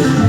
หลั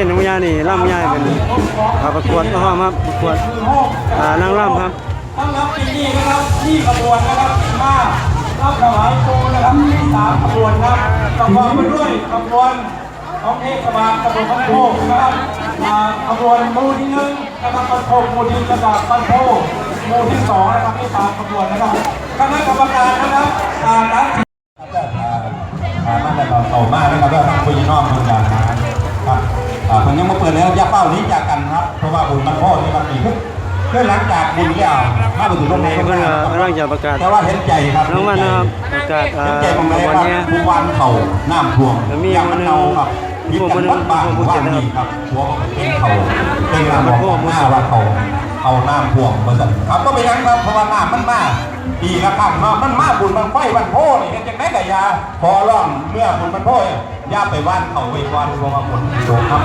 ต้นของยานี่ล่ำยายเป็นอ่าประกวดก็มาประกวดอ่านางล่ำครับตั้งรับปีนี้นะครับที่ขบวนนะครับมารับถวายโคนะครับที่สามขบวนครับประกอบไปด้วยขบวนของเทศบาลตำบลบ้านโพกนะครับอ่าขบวนหมู่ที่หนึ่งนะครับบ้านโพกหมู่ที่ระดับบ้านโพกหมู่ที่สองนะครับที่สามขบวนนะครับคณะกรรมการนะครับอ่านักอ่ามาแต่เราโตมากนะครับว่าทางคุยนอกมันจะค รับอ่าผมยังมาเปิดแล้วอย่าเป้านี้จากกันครับ เพราะว่าบุญมันพ่อนี่มันปีขึ้นเพื่อหลังจากบุญแล้วมาไปถึงโรงเรียนเพิ่นก็กำลังจะประกาศแต่ว่าเห็นใจครับรางวัลนะครับประกาศอ่าเห็นใจตรงไหนรางวัลครับเนี่ยผู้วันเขาน้ำท่วมแล้วมีอย่างมันเอาครับผู้มีวันกันวัดบางผู้ว่าเจ็ดนะครับนี่ครับหัวเป็นเขาเป็นงานบอกหน้าว่าเขาเขาน้ำท่วมบริษัทครับก็ไปยังครับเพราะว่าน้ำมันมากปีละครั้งเนาะมันมาบุญมันไฟวันโพนี่เห็นจังไดกับยาพอร้องเมื่อบุญมันโพ ย่าไปว่านเขาไว้ก่อนรวมมาบุญโตครับ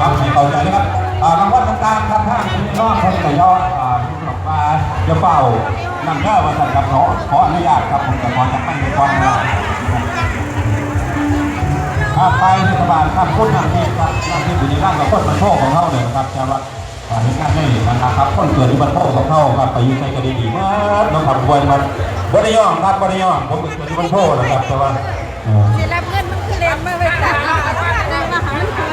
ครับให้เข้าใจนะครับอ่ารางวัลต่างๆครับท่านพี่น้องท่านแต่ยอดอ่าที่บอกว่าจะเฝ้านำเด้อมาสั่งกับขอขออนุญาตครับผมจะขอจะให้ในความนะครับอ่าไปเทศบาลครับคนนำที่ครับนำที่บุรีรัมย์กับคนบรรโภคของเขาเนี่ยนะครับจะว่าอ่าในงานนี้นะครับคนเกิดที่บรรโภคของเขาครับไปอยู่ในคดีดีมากน้องขับวนมันบริยอมครับบริยอมผมเกิดที่บรรโภคนะครับแต่ว่า เงินมันคือเล่นมาไปตัดมาได้มาหามันคือ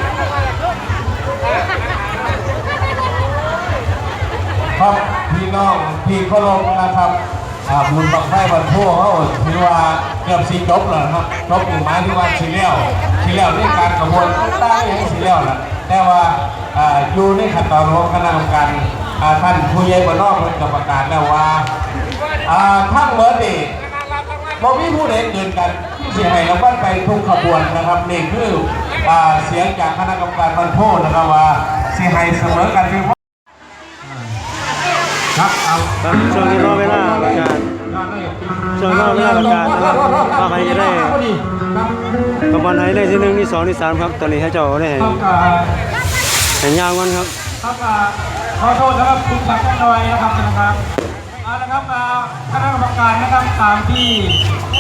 ครับพี่น้องพี่เคารพนะครับอาบุญบังไฟบรรโภคเขาถือว่าเกือบสีจบแล้วนะครับจบหมู่ไม้ที่ว่าสีเลี้ยวสีเลี้ยวในการกระบวนได้ยังสีเลี้ยวนะแต่ว่าอยู่ในขั้นตอนของคณะกรรมการท่านผู้ใหญ่บ้านนอกเป็นกรรมการแล้วว่าอ่าทั้งเบิร์ดนี่บ่มีผู้ใดเกินกัน เสียให้รางวัลไปทุกขบวนนะครับนี่คือเสียงจากคณะกรรมการบรรโภคนะครับว่าเสียให้เสมอกันคือครับเอาครับช่วงนี้รอเวลาประกาศช่วงรอเวลาประกาศนะครับว่าใครจะได้ขบวนไหนได้ที่หนึ่งที่สองที่สามครับตอนนี้ให้เจ้าได้ครับอ่าเห็นยาวกันครับครับขอโทษนะครับคุณสักดิ์น้อยนะครับนะครับ เอาละครับคณะกรรมการนะครับตามที่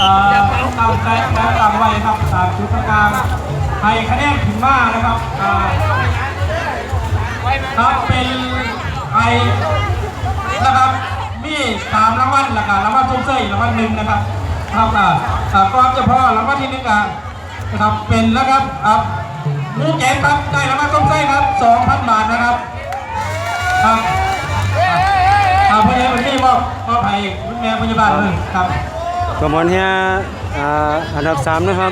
อ่าตามใจและตามไว้ครับตามจุดประการให้คะแนนถึงมากนะครับอ่าครับเป็นไอนะครับมีสามรางวัลล้วก็รางวัลส้มเส้ยรางวัลหนึ่งนะครับครับอ่าอ่าก็เฉพาะรางวัลที่หนึ่งนะครับเป็นนะครับอ่าหมูแกงครับได้รางวัลส้มเส้ยครับ2,000บาทนะครับครับ พยาบาลที่มอบมอบให้คุณแม่พยาบาลเลยครับขบวนเฮียอ่าอันดับสามนะครับ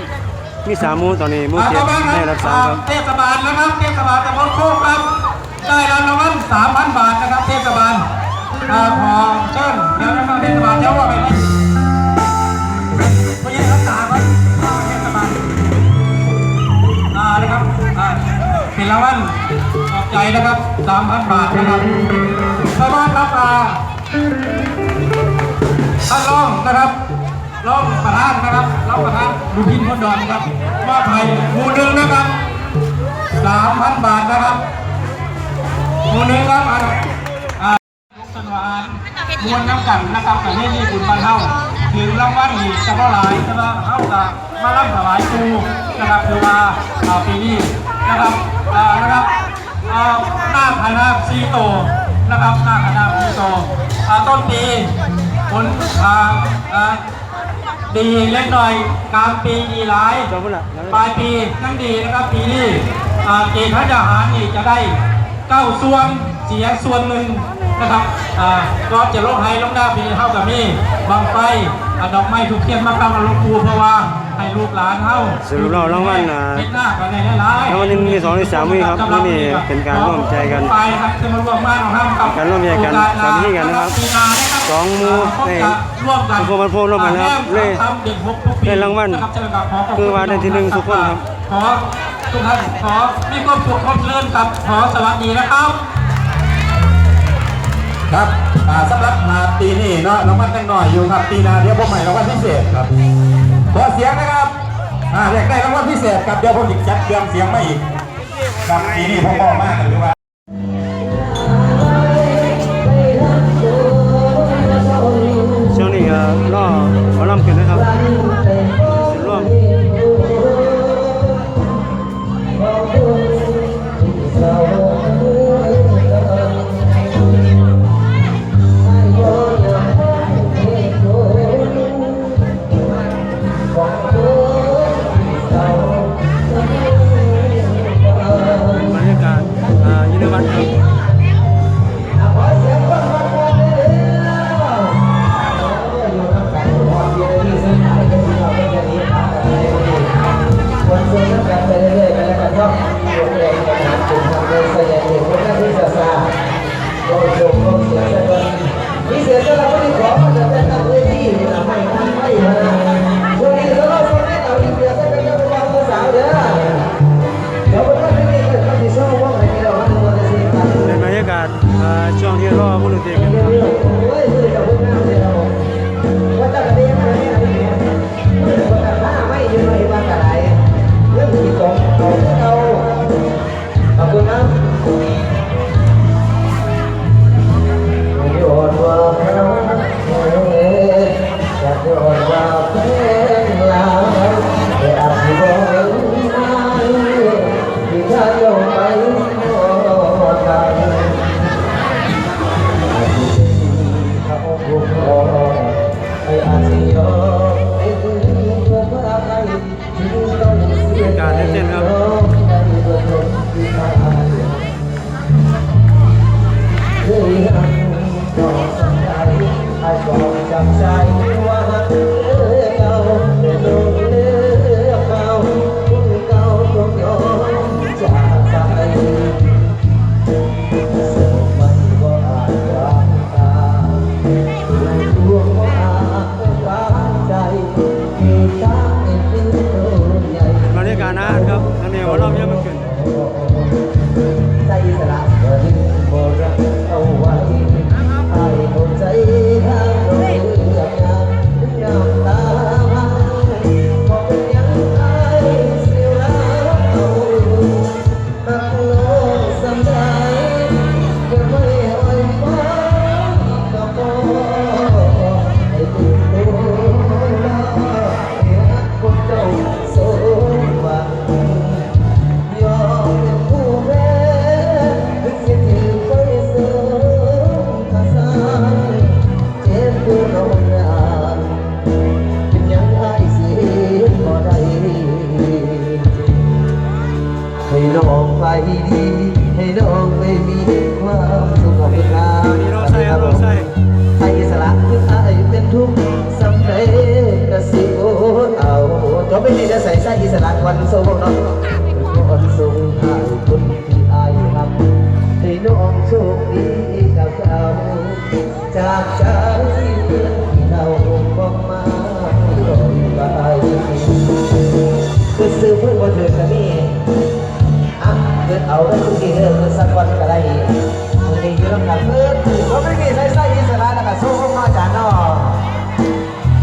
มีสามหมูตอนนี้หมูอ่าเจ็ดต่อมาคในรับอันดับสามครับเทศบาลนะครับเทศบาลตำบลโคกครับ ได้รับรางวัล3,000บาทนะครับ เทศบาลอ่าขอเชิญเดี๋ยวนะครับเทศบาลเจ้าว่าไปไหน รางวัลขอบใจนะครับ3,000บาทนะครับชาวบ้านครับอ่าท่านรองนะครับรองประธานนะครับรองประธานบุพินพนดอนครับมอบให้หมู่หนึ่งนะครับสามพันบาทนะครับหมู่หนึ่งครับอ่าลูกสนวานมวลน้ำกันนะครับกับนี่นี่บุญบานเฮา ถึงรางวัลอีกจะเท่าหลายจะมาเฮากับมาล่ำถวายครูนะครับคือว่าปีนี้นะครับนะครับอ่าหน้าคณะซีโตนะครับหน้าคณะซีโตอ่าต้นปีผลอ่าอ่าดีเล็กน้อยกลางปีดีหลายปลายปีนั่งดีนะครับปีนี้อ่าเกณฑ์พระทหารนี่จะได้เก้าส่วนเสียส่วนหนึ่ง นะครับอ่าก็จะลงให้ลงหน้าปีนี้เท่ากับนี่บางไฟอ่าดอกไม้ทุกเทียนมากำมาลงปูเพราะว่าให้ลูกหลานเท่าสรุปแล้วรางวัลอ่าเฮ็ดหน้ากันได้หลายๆรางวัลที่หนึ่งที่สองที่สามมีครับนี่เป็นการร่วมใจกันไปครับคือมาร่วมงานของท่านครับการร่วมใจกันสามัคคีกันนะครับปีหน้านะครับสองหมู่ในร่วมกันทุกคนมาพูดร่วมกันนะครับเลยเด็กหกทุกปีได้รางวัลนะครับเจอกับขอขบณคือว่าได้ที่หนึ่งทุกคนครับขอทุกท่านขอมีความสุขความเจริญครับขอสวัสดีนะครับ ครับอ่าสำหรับมาปีนี้เนาะรางวัลแต่งหน่อยอยู่ครับปีหน้าเดี๋ยวผมใหม่รางวัลพิเศษครับขอเสียงนะครับอ่าอยากได้รางวัลพิเศษครับเดี๋ยวผมอีกจัดเครื่องเสียงมาอีกครับปีนี้ผมบอกมากเลยว่า চঙ্গের বাবা বলে দিয়ে 되면 ดี ให้น้องไม่มีความสุขของเาสวัสดีครับผมไอ้สละคือไอเป็นทุกข์สำเร็จกรสิโอเอาจบไปนี้จะใส่ใส่อิสระวันโซ่เนาะวันสูงให้คนที่อายครับให้น้องโชคดีกับเราจากใจเพื่เราบอกมาลอยไปคือซื้อเพื่อนว่าเธิดเอาได้ทุกทีเรื่องสักวันก็ได้มันดีอยู่ลำดับเพื่อนผมไม่มีใส่ใส่อิสาระแล้วก็สู้ข้าจานนอ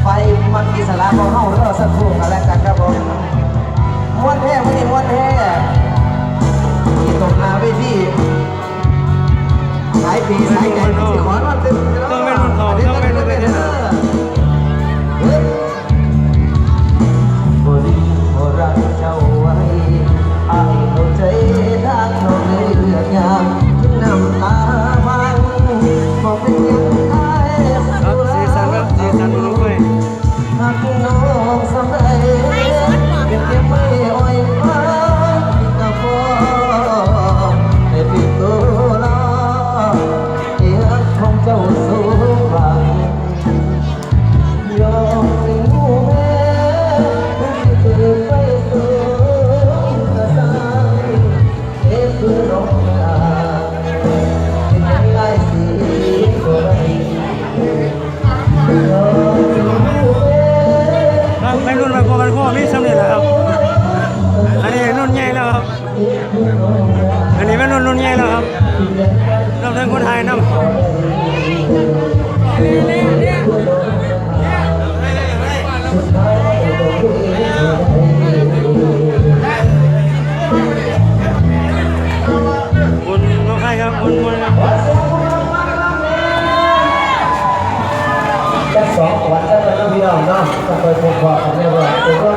ไปมันอิสาระของเฮาเราสักครู่กันแล้วกันครับผมม้วนแท้ไม่ได้ม้วนแท้ที่ตกนาเวทีหลายปีหายแก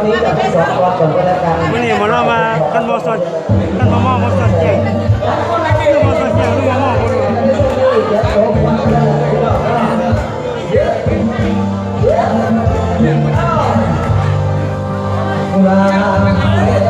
นี้จะให้สงตัวก่อนก็แล้วกันวันนี้มาเรามาท่านบอสดท่านมามอมบอสดเก่งท่านบอสดเก่งหรือมามองนอื่น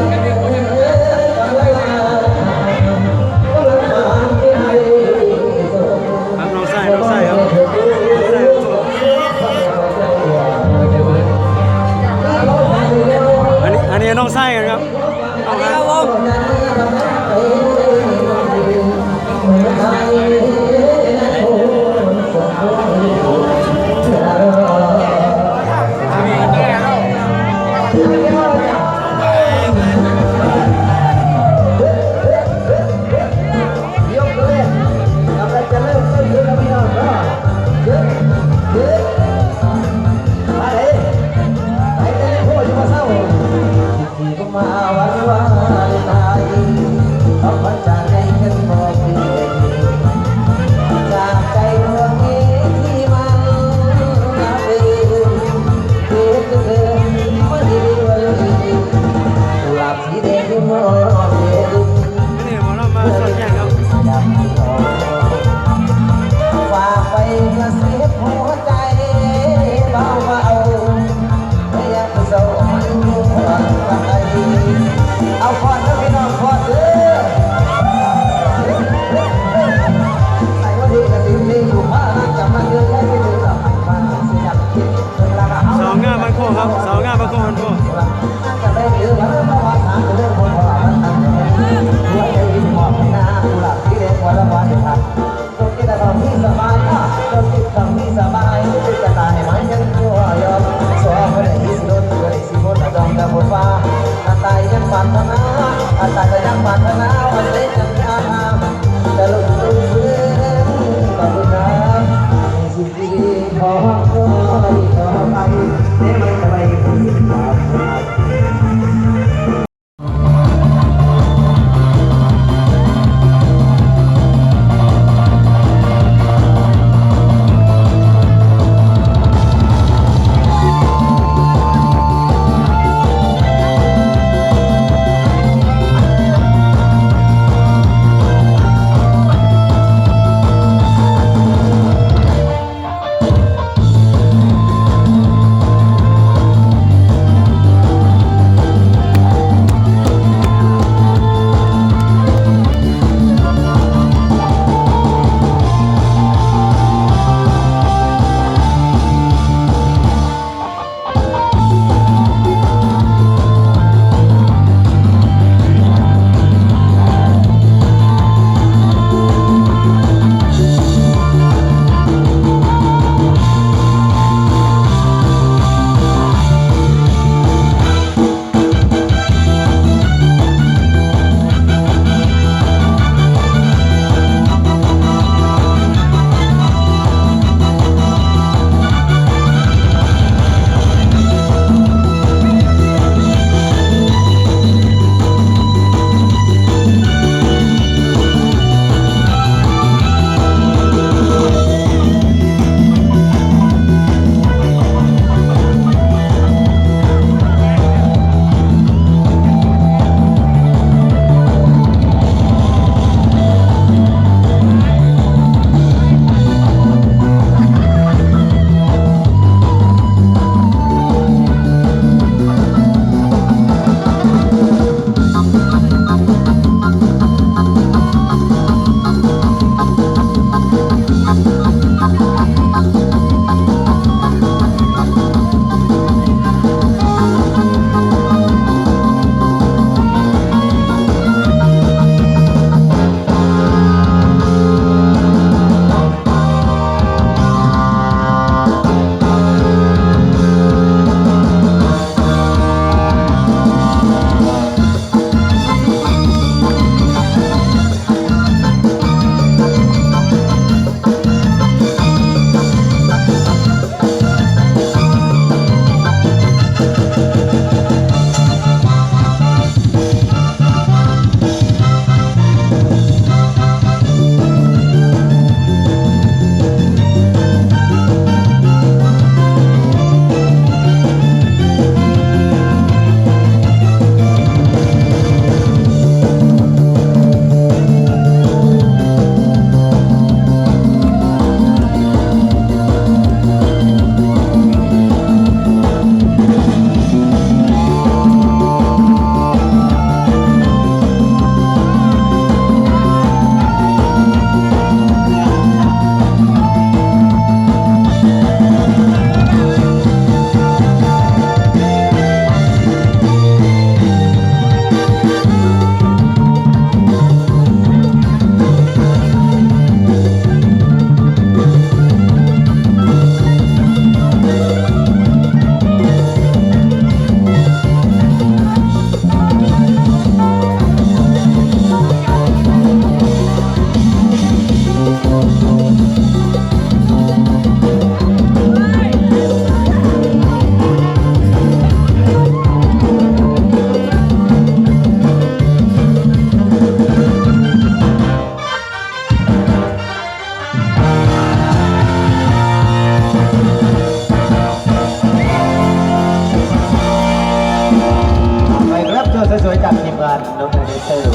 ที่บ้านน้องไดเตอร์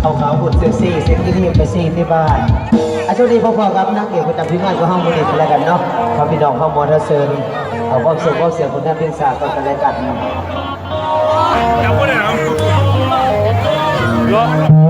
เขาเขาหุ่นเซ็กซี่เซ็กซี่ที่ไปซีที่บ้านอาช่วงนี้พ่อๆครับนักเอกประจำที่บ้านก็ห้องมือเด็กกันแล้วกันเนาะพอพี่น้องเข้ามอเตอร์เซิร์นเขาความสุขความเสียงคนท่านเป็นสาวกันแล้กันจับก็ได้เหรอ